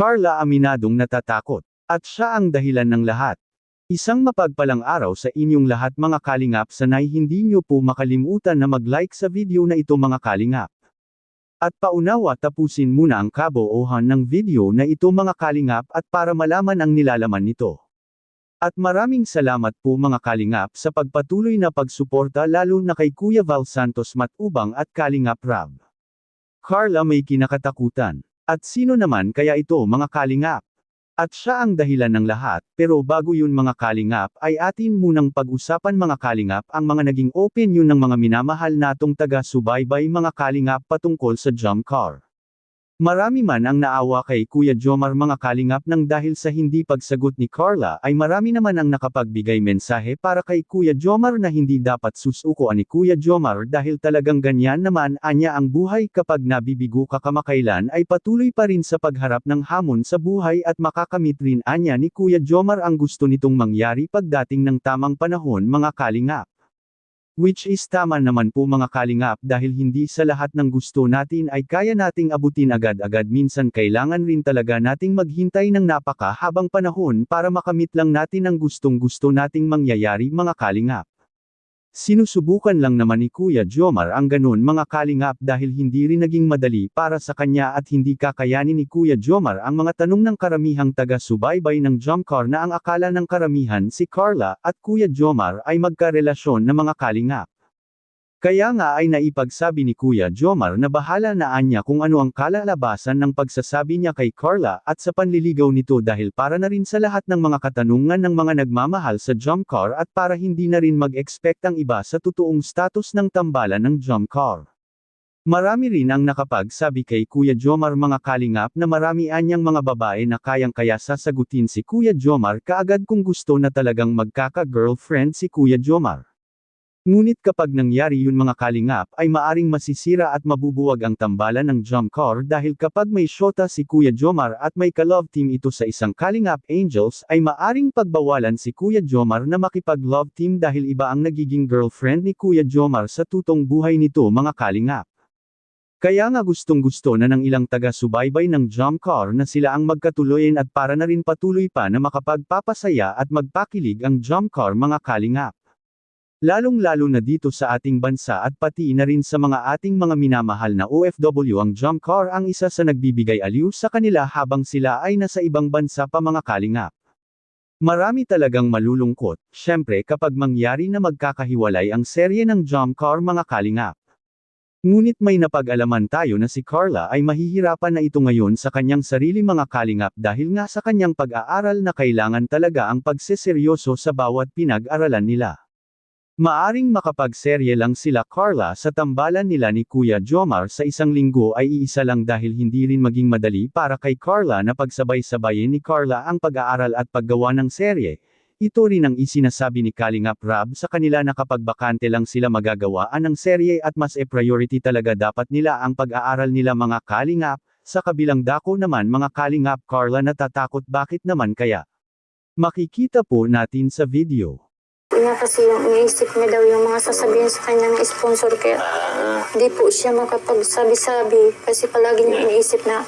Carla aminadong natatakot. At siya ang dahilan ng lahat. Isang mapagpalang araw sa inyong lahat mga kalingap sanay hindi nyo po makalimutan na mag-like sa video na ito mga kalingap. At paunawa tapusin muna ang kaboohan ng video na ito mga kalingap at para malaman ang nilalaman nito. At maraming salamat po mga kalingap sa pagpatuloy na pagsuporta lalo na kay Kuya Val Santos Matubang at Kalingap Rab. Carla may kinakatakutan. At sino naman kaya ito mga kalingap? At siya ang dahilan ng lahat, pero bago yun mga kalingap ay atin munang pag-usapan mga kalingap ang mga naging opinion ng mga minamahal natong taga-subaybay mga kalingap patungkol sa jump car. Marami man ang naawa kay Kuya Jomar mga kalingap nang dahil sa hindi pagsagot ni Carla ay marami naman ang nakapagbigay mensahe para kay Kuya Jomar na hindi dapat susuko ni Kuya Jomar dahil talagang ganyan naman anya ang buhay kapag nabibigo ka kamakailan ay patuloy pa rin sa pagharap ng hamon sa buhay at makakamit rin anya ni Kuya Jomar ang gusto nitong mangyari pagdating ng tamang panahon mga kalingap. Which is tama naman po mga kalingap dahil hindi sa lahat ng gusto natin ay kaya nating abutin agad-agad minsan kailangan rin talaga nating maghintay ng napaka habang panahon para makamit lang natin ang gustong gusto nating mangyayari mga kalingap. Sinusubukan lang naman ni Kuya Jomar ang ganun mga kalingap dahil hindi rin naging madali para sa kanya at hindi kakayanin ni Kuya Jomar ang mga tanong ng karamihang taga-subaybay ng jump car na ang akala ng karamihan si Carla at Kuya Jomar ay magkarelasyon na mga kalingap. Kaya nga ay naipagsabi ni Kuya Jomar na bahala na anya kung ano ang kalalabasan ng pagsasabi niya kay Carla at sa panliligaw nito dahil para na rin sa lahat ng mga katanungan ng mga nagmamahal sa jump car at para hindi na rin mag-expect ang iba sa totoong status ng tambalan ng jump car. Marami rin ang nakapagsabi kay Kuya Jomar mga kalingap na marami anyang mga babae na kayang-kaya sasagutin si Kuya Jomar kaagad kung gusto na talagang magkaka-girlfriend si Kuya Jomar. Ngunit kapag nangyari yun mga kalingap ay maaring masisira at mabubuwag ang tambalan ng jump car dahil kapag may shota si Kuya Jomar at may ka-love team ito sa isang kalingap angels ay maaring pagbawalan si Kuya Jomar na makipag-love team dahil iba ang nagiging girlfriend ni Kuya Jomar sa tutong buhay nito mga kalingap. Kaya nga gustong gusto na ng ilang taga-subaybay ng jump car na sila ang magkatuloyin at para na rin patuloy pa na makapagpapasaya at magpakilig ang jump car mga kalingap. Lalong-lalo na dito sa ating bansa at pati na rin sa mga ating mga minamahal na OFW ang jump car ang isa sa nagbibigay aliw sa kanila habang sila ay nasa ibang bansa pa mga kalingap. Marami talagang malulungkot, syempre kapag mangyari na magkakahiwalay ang serye ng jump car mga kalingap. Ngunit may napag-alaman tayo na si Carla ay mahihirapan na ito ngayon sa kanyang sarili mga kalingap dahil nga sa kanyang pag-aaral na kailangan talaga ang pagseseryoso sa bawat pinag-aralan nila. Maaring makapagserye lang sila Carla sa tambalan nila ni Kuya Jomar sa isang linggo ay iisa lang dahil hindi rin maging madali para kay Carla na pagsabay-sabayin ni Carla ang pag-aaral at paggawa ng serye. Ito rin ang isinasabi ni Kalingap Rab sa kanila na kapag bakante lang sila magagawaan ng serye at mas e-priority talaga dapat nila ang pag-aaral nila mga Kalingap, sa kabilang dako naman mga Kalingap Carla natatakot bakit naman kaya? Makikita po natin sa video. Niya kasi yung iniisip niya daw yung mga sasabihin sa kanya ng sponsor kaya hindi po siya makapagsabi-sabi kasi palagi niya iniisip na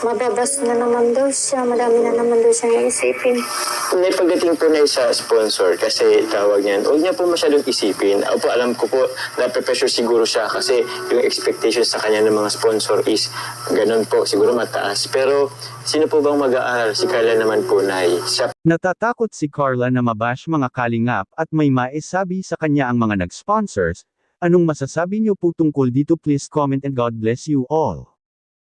mababas na naman daw siya, madami na naman daw siyang iisipin. May pagdating po na sa sponsor kasi tawag niyan, huwag niya po masyadong isipin. Opo, alam ko po, nape-pressure siguro siya kasi yung expectation sa kanya ng mga sponsor is ganun po, siguro mataas. Pero sino po bang mag-aaral? Si Carla naman po, Nay. Siya Natatakot si Carla na mabash mga kalingap at may maisabi sa kanya ang mga nag-sponsors. Anong masasabi niyo po tungkol dito please comment and God bless you all.